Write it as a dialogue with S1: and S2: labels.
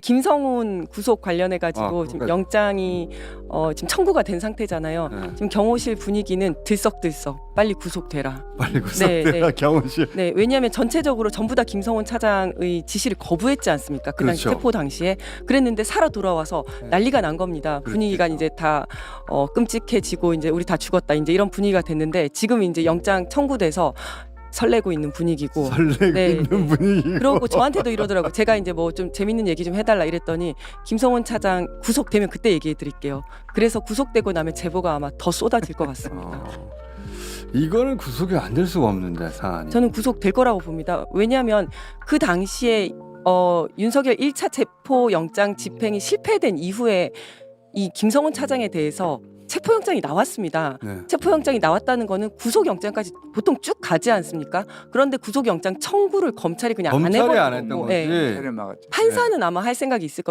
S1: 김성훈 구속 관련해 가지고
S2: 아,
S1: 지금
S2: 그거까지.
S1: 영장이 어, 지금 청구가 된 상태잖아요.
S2: 네.
S1: 지금 경호실 분위기는 들썩들썩 빨리 구속되라.
S2: 빨리 구속되라
S1: 네.
S2: 경호실.
S1: 네, 왜냐하면 전체적으로 전부 다 김성훈 차장의 지시를 거부했지 않습니까? 그 당시
S2: 그렇죠.
S1: 체포 당시에 그랬는데 살아 돌아와서
S2: 네.
S1: 난리가 난 겁니다.
S2: 그렇죠.
S1: 분위기가 이제 다 어, 끔찍해지고 이제 우리 다 죽었다 이제 이런 분위기가 됐는데 지금 이제 영장 청구돼서 설레고 있는 분위기고
S2: 설레고
S1: 네,
S2: 있는 분위기.
S1: 그러고 저한테도 이러더라고. 제가 이제 뭐 좀 재밌는 얘기 좀 해달라 이랬더니 김성훈 차장 구속되면 그때 얘기해 드릴게요. 그래서 구속되고 나면 제보가 아마 더 쏟아질 것 같습니다.
S2: 어. 이거는 구속이 안 될 수가 없는데 사안이.
S1: 저는 구속될 거라고 봅니다. 왜냐하면 그 당시에 어, 윤석열 1차 체포 영장 집행이 실패된 이후에 이 김성훈 차장에 대해서 체포 영장이 나왔습니다.
S2: 네.
S1: 체포 영장이 나왔다는 거는 구속 영장까지 보통 쭉 가지 않습니까? 그런데 구속 영장 청구를 검찰이 그냥 안
S2: 검찰이
S1: 해버리고
S2: 안 했던 거지.
S1: 예.
S3: 막았죠.
S1: 판사는 아마 할 생각이 있을 겁니다.